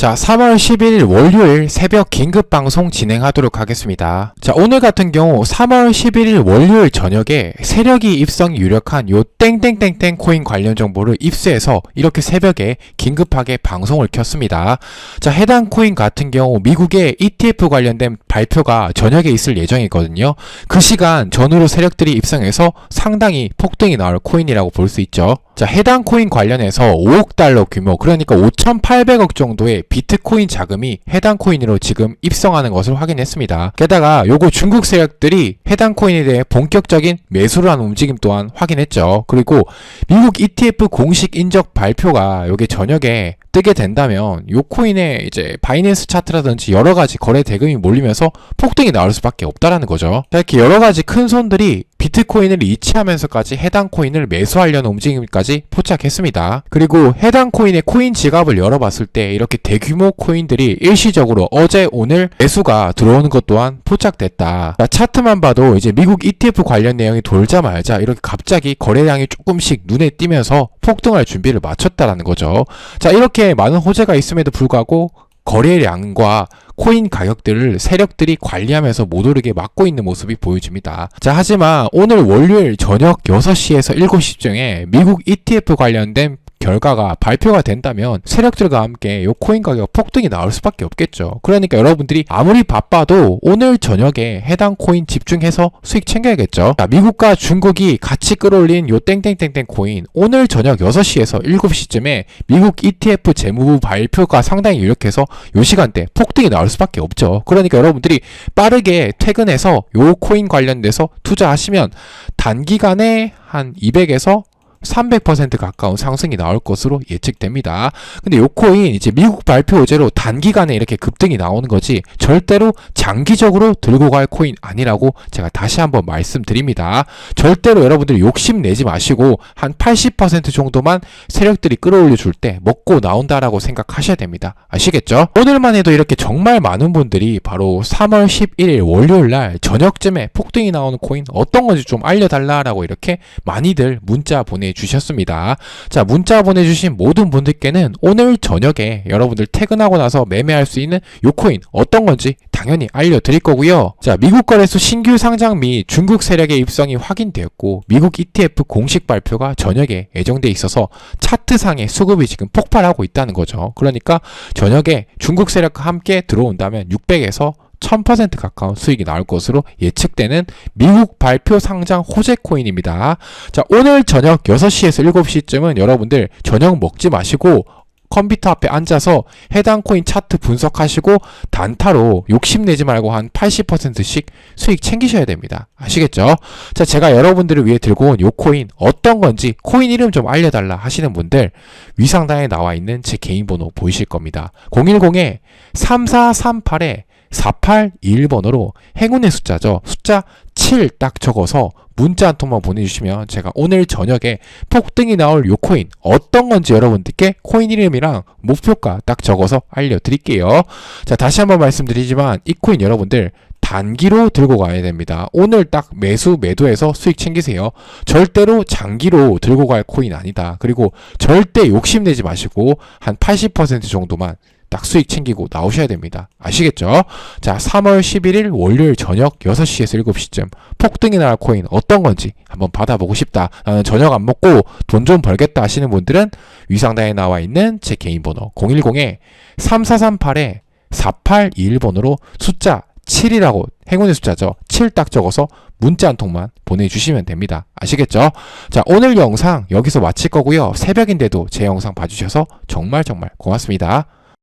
자, 3월 11일 월요일 새벽 긴급 방송 진행하도록 하겠습니다. 자, 오늘 같은 경우 3월 11일 월요일 저녁에 세력이 입성 유력한 요 땡땡땡땡 코인 관련 정보를 입수해서 이렇게 새벽에 긴급하게 방송을 켰습니다. 자, 해당 코인 같은 경우 미국의 ETF 관련된 발표가 저녁에 있을 예정이거든요. 그 시간 전후로 세력들이 입성해서 상당히 폭등이 나올 코인이라고 볼 수 있죠. 자, 해당 코인 관련해서 5억 달러 규모, 그러니까 5,800억 정도의 비트코인 자금이 해당 코인으로 지금 입성하는 것을 확인했습니다. 게다가 요거 중국 세력들이 해당 코인에 대해 본격적인 매수를 한 움직임 또한 확인했죠. 그리고 미국 ETF 공식 인적 발표가 요게 저녁에 뜨게 된다면 요 코인의 이제 바이낸스 차트라든지 여러 가지 거래 대금이 몰리면서 폭등이 나올 수밖에 없다라는 거죠. 자, 이렇게 여러 가지 큰 손들이 비트코인을 이치하면서까지 해당 코인을 매수하려는 움직임까지 포착했습니다. 그리고 해당 코인의 코인 지갑을 열어봤을 때 이렇게 대규모 코인들이 일시적으로 어제 오늘 매수가 들어오는 것 또한 포착됐다. 자, 차트만 봐도 이제 미국 ETF 관련 내용이 돌자마자 이렇게 갑자기 거래량이 조금씩 눈에 띄면서 폭등할 준비를 마쳤다라는 거죠. 자, 이렇게 많은 호재가 있음에도 불구하고 거래량과 코인 가격들을 세력들이 관리하면서 못 오르게 막고 있는 모습이 보여집니다. 자, 하지만 오늘 월요일 저녁 6시에서 7시쯤에 미국 ETF 관련된 결과가 발표가 된다면 세력들과 함께 요 코인 가격 폭등이 나올 수밖에 없겠죠. 그러니까 여러분들이 아무리 바빠도 오늘 저녁에 해당 코인 집중해서 수익 챙겨야겠죠. 자, 미국과 중국이 같이 끌어올린 요 땡땡땡땡 코인 오늘 저녁 6시에서 7시쯤에 미국 ETF 재무부 발표가 상당히 유력해서 요 시간대 폭등이 나올 수밖에 없죠. 그러니까 여러분들이 빠르게 퇴근해서 요 코인 관련돼서 투자하시면 단기간에 한 200에서 300% 가까운 상승이 나올 것으로 예측됩니다. 근데 요 코인 이제 미국 발표 어제로 단기간에 이렇게 급등이 나오는 거지 절대로 장기적으로 들고 갈 코인 아니라고 제가 다시 한번 말씀드립니다. 절대로 여러분들이 욕심 내지 마시고 한 80% 정도만 세력들이 끌어올려 줄 때 먹고 나온다라고 생각하셔야 됩니다. 아시겠죠? 오늘만 해도 이렇게 정말 많은 분들이 바로 3월 11일 월요일 날 저녁쯤에 폭등이 나오는 코인 어떤 건지 좀 알려달라라고 이렇게 많이들 문자 보내 보내주셨습니다. 자, 문자 보내주신 모든 분들께는 오늘 저녁에 여러분들 퇴근하고 나서 매매할 수 있는 요 코인 어떤 건지 당연히 알려드릴 거고요. 자, 미국 거래소 신규 상장 및 중국 세력의 입성이 확인되었고 미국 ETF 공식 발표가 저녁에 예정돼 있어서 차트상의 수급이 지금 폭발하고 있다는 거죠. 그러니까 저녁에 중국 세력과 함께 들어온다면 600에서 1000% 가까운 수익이 나올 것으로 예측되는 미국 발표 상장 호재 코인입니다. 자, 오늘 저녁 6시에서 7시쯤은 여러분들 저녁 먹지 마시고 컴퓨터 앞에 앉아서 해당 코인 차트 분석하시고 단타로 욕심내지 말고 한 80%씩 수익 챙기셔야 됩니다. 아시겠죠? 자, 제가 여러분들을 위해 들고 온 요 코인 어떤 건지 코인 이름 좀 알려달라 하시는 분들 위상단에 나와 있는 제 개인 번호 보이실 겁니다. 010에 3438에 4821번으로 행운의 숫자죠. 숫자 7 딱 적어서 문자 한 통만 보내주시면 제가 오늘 저녁에 폭등이 나올 요 코인 어떤 건지 여러분들께 코인 이름이랑 목표가 딱 적어서 알려드릴게요. 자, 다시 한번 말씀드리지만 이 코인 여러분들 단기로 들고 가야 됩니다. 오늘 딱 매수 매도해서 수익 챙기세요. 절대로 장기로 들고 갈 코인 아니다. 그리고 절대 욕심내지 마시고 한 80% 정도만 딱 수익 챙기고 나오셔야 됩니다. 아시겠죠? 자, 3월 11일 월요일 저녁 6시에서 7시쯤 폭등이 날 코인 어떤 건지 한번 받아보고 싶다. 나는 저녁 안 먹고 돈 좀 벌겠다 하시는 분들은 위상단에 나와 있는 제 개인 번호 010에 3438에 4821번으로 숫자 7이라고 행운의 숫자죠. 7 딱 적어서 문자 한 통만 보내주시면 됩니다. 아시겠죠? 자, 오늘 영상 여기서 마칠 거고요. 새벽인데도 제 영상 봐주셔서 정말 정말 고맙습니다.